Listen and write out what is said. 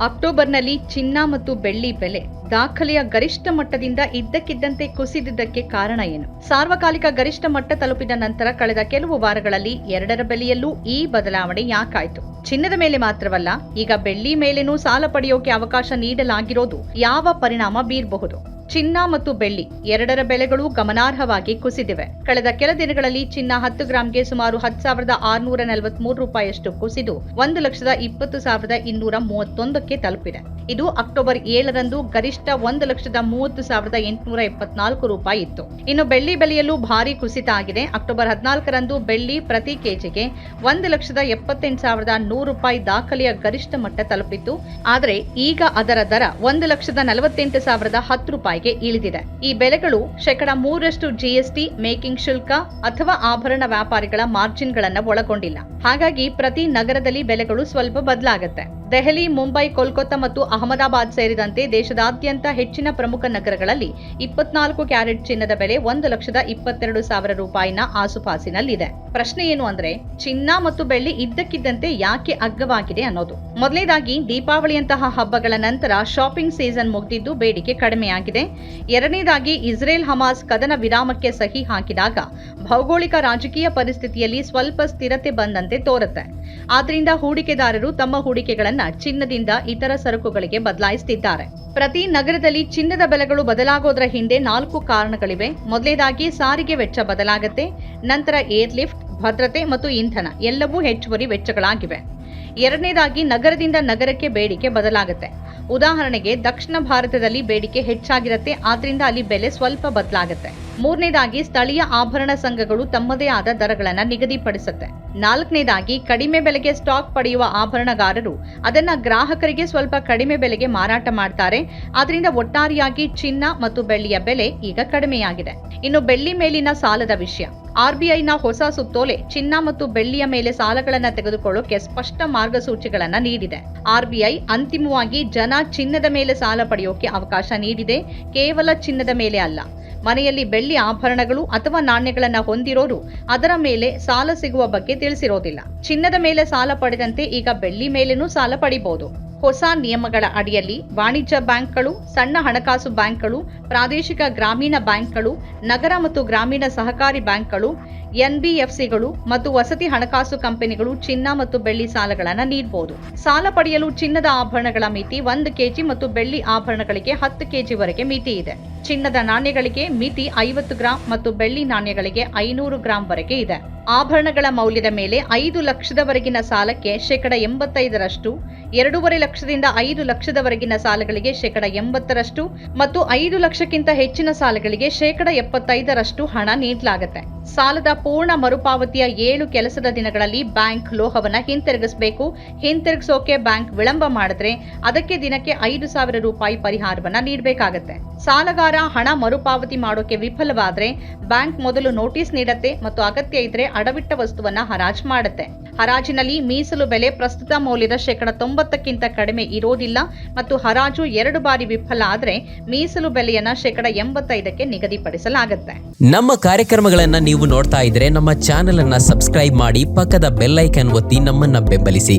ಅಕ್ಟೋಬರ್ನಲ್ಲಿ ಚಿನ್ನ ಮತ್ತು ಬೆಳ್ಳಿ ಬೆಲೆ ದಾಖಲೆಯ ಗರಿಷ್ಠ ಮಟ್ಟದಿಂದ ಇದ್ದಕ್ಕಿದ್ದಂತೆ ಕುಸಿದಿದ್ದಕ್ಕೆ ಕಾರಣ ಏನು? ಸಾರ್ವಕಾಲಿಕ ಗರಿಷ್ಠ ಮಟ್ಟ ತಲುಪಿದ ನಂತರ ಕಳೆದ ಕೆಲವು ವಾರಗಳಲ್ಲಿ ಎರಡರ ಬೆಲೆಯಲ್ಲೂ ಈ ಬದಲಾವಣೆ ಯಾಕಾಯಿತು? ಚಿನ್ನದ ಮೇಲೆ ಮಾತ್ರವಲ್ಲ, ಈಗ ಬೆಳ್ಳಿ ಮೇಲೇನೂ ಸಾಲ ಪಡೆಯೋಕೆ ಅವಕಾಶ ನೀಡಲಾಗಿರೋದು ಯಾವ ಪರಿಣಾಮ ಬೀರಬಹುದು? ಚಿನ್ನ ಮತ್ತು ಬೆಳ್ಳಿ ಎರಡರ ಬೆಲೆಗಳು ಗಮನಾರ್ಹವಾಗಿ ಕುಸಿದಿವೆ. ಕಳೆದ ಕೆಲ ದಿನಗಳಲ್ಲಿ ಚಿನ್ನ ಹತ್ತು ಗ್ರಾಂಗೆ ಸುಮಾರು ಹತ್ತು ಸಾವಿರದ ಆರುನೂರ ನಲವತ್ಮೂರು ರೂಪಾಯಿಯಷ್ಟು ಕುಸಿದು ಒಂದು ಲಕ್ಷದ ಇಪ್ಪತ್ತು ಸಾವಿರದ ಇನ್ನೂರ ಮೂವತ್ತೊಂದಕ್ಕೆ ತಲುಪಿದೆ. ಇದು ಅಕ್ಟೋಬರ್ ಏಳರಂದು ಗರಿಷ್ಠ ಒಂದು ಲಕ್ಷದ ಮೂವತ್ತು ಸಾವಿರದ ಎಂಟುನೂರ ಎಪ್ಪತ್ನಾಲ್ಕು ರೂಪಾಯಿ ಇತ್ತು. ಇನ್ನು ಬೆಳ್ಳಿ ಬೆಲೆಯಲ್ಲೂ ಭಾರಿ ಕುಸಿತ ಆಗಿದೆ. ಅಕ್ಟೋಬರ್ ಹದಿನಾಲ್ಕರಂದು ಬೆಳ್ಳಿ ಪ್ರತಿ ಕೆಜಿಗೆ ಒಂದು ಲಕ್ಷದ ಎಪ್ಪತ್ತೆಂಟು ಸಾವಿರದ ನೂರು ರೂಪಾಯಿ ದಾಖಲೆಯ ಗರಿಷ್ಠ ಮಟ್ಟ ತಲುಪಿತ್ತು. ಆದರೆ ಈಗ ಅದರ ದರ ಒಂದು ಲಕ್ಷದ ನಲವತ್ತೆಂಟು ಸಾವಿರದ ಹತ್ತು ರೂಪಾಯಿಗೆ ಇಳಿದಿದೆ. ಈ ಬೆಲೆಗಳು ಶೇಕಡ ಮೂರರಷ್ಟು ಜಿಎಸ್ಟಿ ಮೇಕಿಂಗ್ ಶುಲ್ಕ ಅಥವಾ ಆಭರಣ ವ್ಯಾಪಾರಿಗಳ ಮಾರ್ಜಿನ್ಗಳನ್ನು ಒಳಗೊಂಡಿಲ್ಲ. ಹಾಗಾಗಿ ಪ್ರತಿ ನಗರದಲ್ಲಿ ಬೆಲೆಗಳು ಸ್ವಲ್ಪ ಬದಲಾಗುತ್ತೆ. ದೆಹಲಿ, ಮುಂಬೈ, ಕೋಲ್ಕತ್ತಾ ಮತ್ತು ಅಹಮದಾಬಾದ್ ಸೇರಿದಂತೆ ದೇಶದಾದ್ಯಂತ ಹೆಚ್ಚಿನ ಪ್ರಮುಖ ನಗರಗಳಲ್ಲಿ ಇಪ್ಪತ್ನಾಲ್ಕು ಕ್ಯಾರೆಟ್ ಚಿನ್ನದ ಬೆಲೆ ಒಂದು ಲಕ್ಷದ ಇಪ್ಪತ್ತೆರಡು ಸಾವಿರ ರೂಪಾಯಿನ ಆಸುಪಾಸಿನಲ್ಲಿದೆ. ಪ್ರಶ್ನೆ ಏನು ಅಂದ್ರೆ, ಚಿನ್ನ ಮತ್ತು ಬೆಳ್ಳಿ ಇದ್ದಕ್ಕಿದ್ದಂತೆ ಯಾಕೆ ಅಗ್ಗವಾಗಿದೆ ಅನ್ನೋದು. ಮೊದಲನೇದಾಗಿ ದೀಪಾವಳಿಯಂತಹ ಹಬ್ಬಗಳ ನಂತರ ಶಾಪಿಂಗ್ ಸೀಸನ್ ಮುಗಿದಿದ್ದು ಬೇಡಿಕೆ ಕಡಿಮೆಯಾಗಿದೆ. ಎರಡನೇದಾಗಿ ಇಸ್ರೇಲ್ ಹಮಾಸ್ ಕದನ ವಿರಾಮಕ್ಕೆ ಸಹಿ ಹಾಕಿದಾಗ ಭೌಗೋಳಿಕ ರಾಜಕೀಯ ಪರಿಸ್ಥಿತಿಯಲ್ಲಿ ಸ್ವಲ್ಪ ಸ್ಥಿರತೆ ಬಂದಂತೆ ತೋರುತ್ತೆ. ಆದ್ರಿಂದ ಹೂಡಿಕೆದಾರರು ತಮ್ಮ ಹೂಡಿಕೆಗಳನ್ನ ಚಿನ್ನದಿಂದ ಇತರ ಸರಕುಗಳಿಗೆ ಬದಲಾಯಿಸುತ್ತಿದ್ದಾರೆ ಪ್ರತಿ ನಗರದಲ್ಲಿ ಚಿನ್ನದ ಬೆಲೆಗಳು ಬದಲಾಗೋದ್ರ ಹಿಂದೆ ನಾಲ್ಕು ಕಾರಣಗಳಿವೆ. ಮೊದಲೇದಾಗಿ ಸಾರಿಗೆ ವೆಚ್ಚ ಬದಲಾಗತ್ತೆ, ನಂತರ ಏರ್ ಲಿಫ್ಟ್ ಭದ್ರತೆ ಮತ್ತು ಇಂಧನ ಎಲ್ಲವೂ ಹೆಚ್ಚುವರಿ ವೆಚ್ಚಗಳಾಗಿವೆ. ಎರಡನೇದಾಗಿ ನಗರದಿಂದ ನಗರಕ್ಕೆ ಬೇಡಿಕೆ ಬದಲಾಗುತ್ತೆ. ಉದಾಹರಣೆಗೆ ದಕ್ಷಿಣ ಭಾರತದಲ್ಲಿ ಬೇಡಿಕೆ ಹೆಚ್ಚಾಗಿರುತ್ತೆ, ಆದ್ರಿಂದ ಅಲ್ಲಿ ಬೆಲೆ ಸ್ವಲ್ಪ ಬದಲಾಗುತ್ತೆ. ಮೂರನೇದಾಗಿ ಸ್ಥಳೀಯ ಆಭರಣ ಸಂಘಗಳು ತಮ್ಮದೇ ಆದ ದರಗಳನ್ನು ನಿಗದಿಪಡಿಸುತ್ತೆ. ನಾಲ್ಕನೇದಾಗಿ ಕಡಿಮೆ ಬೆಲೆಗೆ ಸ್ಟಾಕ್ ಪಡೆಯುವ ಆಭರಣಗಾರರು ಅದನ್ನ ಗ್ರಾಹಕರಿಗೆ ಸ್ವಲ್ಪ ಕಡಿಮೆ ಬೆಲೆಗೆ ಮಾರಾಟ ಮಾಡ್ತಾರೆ. ಆದ್ರಿಂದ ಒಟ್ಟಾರೆಯಾಗಿ ಚಿನ್ನ ಮತ್ತು ಬೆಳ್ಳಿಯ ಬೆಲೆ ಈಗ ಕಡಿಮೆಯಾಗಿದೆ. ಇನ್ನು ಬೆಳ್ಳಿ ಮೇಲಿನ ಸಾಲದ ವಿಷಯ. ಆರ್ಬಿಐನ ಹೊಸ ಸುತ್ತೋಲೆ ಚಿನ್ನ ಮತ್ತು ಬೆಳ್ಳಿಯ ಮೇಲೆ ಸಾಲಗಳನ್ನು ತೆಗೆದುಕೊಳ್ಳೋಕೆ ಸ್ಪಷ್ಟ ಮಾರ್ಗಸೂಚಿಗಳನ್ನು ನೀಡಿದೆ. ಆರ್ಬಿಐ ಅಂತಿಮವಾಗಿ ಜನ ಚಿನ್ನದ ಮೇಲೆ ಸಾಲ ಪಡೆಯೋಕೆ ಅವಕಾಶ ನೀಡಿದೆ. ಕೇವಲ ಚಿನ್ನದ ಮೇಲೆ ಅಲ್ಲ. ಮನೆಯಲ್ಲಿ ಬೆಳ್ಳಿ ಆಭರಣಗಳು ಅಥವಾ ನಾಣ್ಯಗಳನ್ನು ಹೊಂದಿರೋರು ಅದರ ಮೇಲೆ ಸಾಲ ಸಿಗುವ ಬಗ್ಗೆ ತಿಳಿಸಿರೋದಿಲ್ಲ. ಚಿನ್ನದ ಮೇಲೆ ಸಾಲ ಪಡೆದಂತೆ ಈಗ ಬೆಳ್ಳಿ ಮೇಲೇನೂ ಸಾಲ ಪಡಿಬಹುದು ಹೊಸ ನಿಯಮಗಳ ಅಡಿಯಲ್ಲಿ ವಾಣಿಜ್ಯ ಬ್ಯಾಂಕ್ಗಳು, ಸಣ್ಣ ಹಣಕಾಸು ಬ್ಯಾಂಕ್ಗಳು, ಪ್ರಾದೇಶಿಕ ಗ್ರಾಮೀಣ ಬ್ಯಾಂಕ್ಗಳು, ನಗರ ಮತ್ತು ಗ್ರಾಮೀಣ ಸಹಕಾರಿ ಬ್ಯಾಂಕ್ಗಳು ಎನ್ಬಿಎಫ್ಸಿಗಳು ಮತ್ತು ವಸತಿ ಹಣಕಾಸು ಕಂಪನಿಗಳು ಚಿನ್ನ ಮತ್ತು ಬೆಳ್ಳಿ ಸಾಲಗಳನ್ನು ನೀಡಬಹುದು ಸಾಲ ಪಡೆಯಲು ಚಿನ್ನದ ಆಭರಣಗಳ ಮಿತಿ ಒಂದು ಕೆಜಿ ಮತ್ತು ಬೆಳ್ಳಿ ಆಭರಣಗಳಿಗೆ ಹತ್ತು ಕೆಜಿವರೆಗೆ ಮಿತಿ ಇದೆ. ಚಿನ್ನದ ನಾಣ್ಯಗಳಿಗೆ ಮಿತಿ ಐವತ್ತು ಗ್ರಾಂ ಮತ್ತು ಬೆಳ್ಳಿ ನಾಣ್ಯಗಳಿಗೆ ಐನೂರು ಗ್ರಾಂ ವರೆಗೆ ಇದೆ. ಆಭರಣಗಳ ಮೌಲ್ಯದ ಮೇಲೆ ಐದು ಲಕ್ಷದವರೆಗಿನ ಸಾಲಕ್ಕೆ ಶೇಕಡ ಎಂಬತ್ತೈದರಷ್ಟು, ಎರಡೂವರೆ ಲಕ್ಷದಿಂದ ಐದು ಲಕ್ಷದವರೆಗಿನ ಸಾಲಗಳಿಗೆ ಶೇಕಡ ಎಂಬತ್ತರಷ್ಟು ಮತ್ತು ಐದು ಲಕ್ಷಕ್ಕಿಂತ ಹೆಚ್ಚಿನ ಸಾಲಗಳಿಗೆ ಶೇಕಡ ಎಪ್ಪತ್ತೈದರಷ್ಟು ಹಣ ನೀಡಲಾಗುತ್ತೆ. ಸಾಲದ ಪೂರ್ಣ ಮರುಪಾವತಿಯ ಏಳು ಕೆಲಸದ ದಿನಗಳಲ್ಲಿ ಬ್ಯಾಂಕ್ ಲೋಹವನ್ನ ಹಿಂತಿರುಗಿಸಬೇಕು. ಹಿಂತಿರುಗಿಸೋಕೆ ಬ್ಯಾಂಕ್ ವಿಳಂಬ ಮಾಡಿದ್ರೆ ಅದಕ್ಕೆ ದಿನಕ್ಕೆ ಐದು ಸಾವಿರ ರೂಪಾಯಿ ಪರಿಹಾರವನ್ನ ನೀಡಬೇಕಾಗತ್ತೆ. ಸಾಲಗಾರ ಹಣ ಮರುಪಾವತಿ ಮಾಡೋಕೆ ವಿಫಲವಾದ್ರೆ ಬ್ಯಾಂಕ್ ಮೊದಲು ನೋಟಿಸ್ ನೀಡತ್ತೆ ಮತ್ತು ಅಗತ್ಯ ಇದ್ರೆ ಅಡವಿಟ್ಟ ವಸ್ತುವನ್ನ ಹರಾಜು ಮಾಡುತ್ತೆ. ಹರಾಜಿನಲ್ಲಿ ಮೀಸಲು ಬೆಲೆ ಪ್ರಸ್ತುತ ಮೌಲ್ಯದ ಶೇಕಡ ತೊಂಬತ್ತಕ್ಕಿಂತ ಕಡಿಮೆ ಇರೋದಿಲ್ಲ ಮತ್ತು ಹರಾಜು ಎರಡು ಬಾರಿ ವಿಫಲ ಆದರೆ ಮೀಸಲು ಬೆಲೆಯನ್ನ ಶೇಕಡ ಎಂಬತ್ತೈದಕ್ಕೆ ನಿಗದಿಪಡಿಸಲಾಗುತ್ತೆ. ನಮ್ಮ ಕಾರ್ಯಕ್ರಮಗಳನ್ನ ನೀವು ನೋಡ್ತಾ ಇದ್ರೆ ನಮ್ಮ ಚಾನೆಲ್ ಅನ್ನ ಸಬ್ಸ್ಕ್ರೈಬ್ ಮಾಡಿ ಪಕ್ಕದ ಬೆಲ್ಲೈಕನ್ ಒತ್ತಿ ನಮ್ಮನ್ನ ಬೆಂಬಲಿಸಿ.